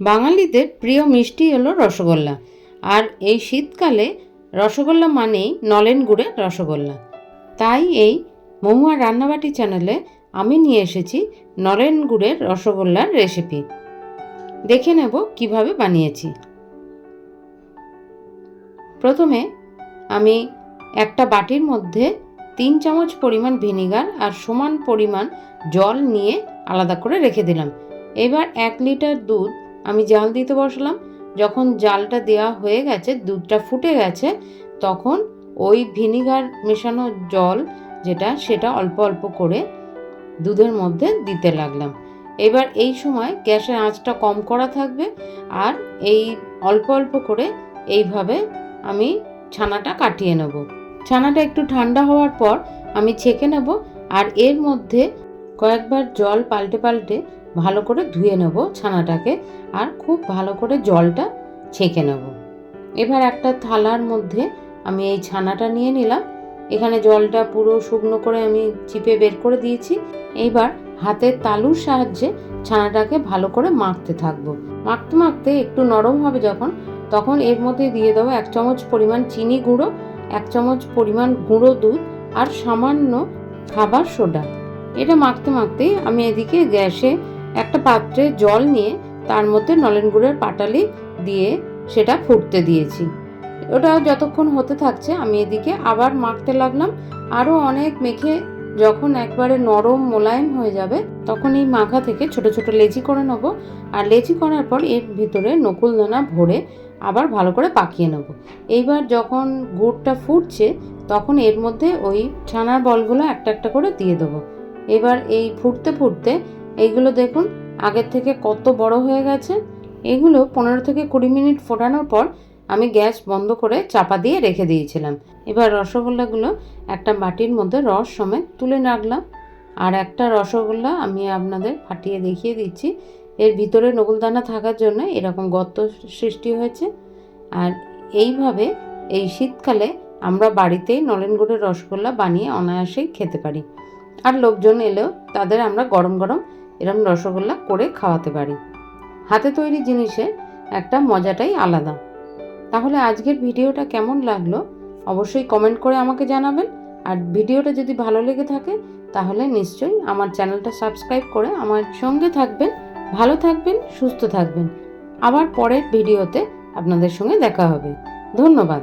বাঙালিদের প্রিয় মিষ্টি হলো রসগোল্লা। আর এই শীতকালে রসগোল্লা মানেই নলেন গুড়ের রসগোল্লা। তাই এই মহুয়া রান্নাবাটি চ্যানেলে আমি নিয়ে এসেছি নলেন গুড়ের রসগোল্লার রেসিপি। দেখে নেব কীভাবে বানিয়েছি। প্রথমে আমি একটা বাটির মধ্যে তিন চামচ পরিমাণ ভিনিগার আর সমান পরিমাণ জল নিয়ে আলাদা করে রেখে দিলাম। এবার এক লিটার দুধ আমি জাল দিতে বসলাম। যখন জালটা দেওয়া হয়ে গেছে, দুধটা ফুটে গেছে, তখন ওই ভিনিগার মেশানো জল যেটা, সেটা অল্প অল্প করে দুধের মধ্যে দিতে লাগলাম। এবার এই সময় গ্যাসের আঁচটা কম করা থাকবে আর এই অল্প অল্প করে এইভাবে আমি ছানাটা কাটিয়ে নেব। ছানাটা একটু ঠান্ডা হওয়ার পর আমি ছেঁকে নেব আর এর মধ্যে কয়েকবার জল পাল্টে পাল্টে ভালো করে ধুয়ে নেব ছানাটাকে আর খুব ভালো করে জলটা ছেঁকে নেব। এবার একটা থালার মধ্যে আমি এই ছানাটা নিয়ে নিলাম। এখানে জলটা পুরো শুকনো করে আমি চিপে বের করে দিয়েছি। এইবার হাতের তালুর সাহায্যে ছানাটাকে ভালো করে মাখতে থাকব। মাখতে মাখতে একটু নরম হবে যখন, তখন এর মধ্যে দিয়ে দেবো এক চামচ পরিমাণ চিনি গুঁড়ো, এক চামচ পরিমাণ গুঁড়ো দুধ আর সামান্য খাবার সোডা। এটা মাখতে মাখতেই আমি এদিকে গ্যাসে একটা পাত্রে জল নিয়ে তার মধ্যে নলেন গুড়ের পাটালি দিয়ে সেটা ফুটতে দিয়েছি। ওটা যতক্ষণ হতে থাকছে আমি এদিকে আবার মাখতে লাগলাম। আরও অনেক মেখে যখন একবারে নরম মোলায়েম হয়ে যাবে তখন এই মাখা থেকে ছোট ছোট লেচি করে নেব আর লেচি করার পর এর ভিতরে নকুলদানা ভরে আবার ভালো করে পাকিয়ে নেব। এইবার যখন গুড়টা ফুটছে তখন এর মধ্যে ওই ছানার বলগুলো একটা একটা করে দিয়ে দেবো। এবার এই ফুটতে ফুটতে এইগুলো দেখুন, আগের থেকে কত বড় হয়ে গেছে। এগুলো পনেরো থেকে কুড়ি মিনিট ফোটানোর পর আমি গ্যাস বন্ধ করে চাপা দিয়ে রেখে দিয়েছিলাম। এবার রসগোল্লাগুলো একটা বাটির মধ্যে রস সমেত তুলে রাখলাম। আর একটা রসগোল্লা আমি আপনাদের ফাটিয়ে দেখিয়ে দিচ্ছি। এর ভিতরে নকুলদানা থাকার জন্য এরকম গর্ত সৃষ্টি হয়েছে। আর এইভাবে এই শীতকালে আমরা বাড়িতেই নলেন গুড়ের রসগোল্লা বানিয়ে অনায়াসেই খেতে পারি। আর লোকজন এলেও তাদের আমরা গরম গরম এরকম রসগোল্লা করে খাওয়াতে পারি। হাতে তৈরি জিনিসে একটা মজাটাই আলাদা। তাহলে আজকের ভিডিওটা কেমন লাগল অবশ্যই কমেন্ট করে আমাকে জানাবেন। আর ভিডিওটা যদি ভালো লেগে থাকে, তাহলে নিশ্চয়ই আমার চ্যানেলটা সাবস্ক্রাইব করে আমার সঙ্গে থাকবেন। ভালো থাকবেন, সুস্থ থাকবেন। আবার পরের ভিডিওতে আপনাদের সঙ্গে দেখা হবে। ধন্যবাদ।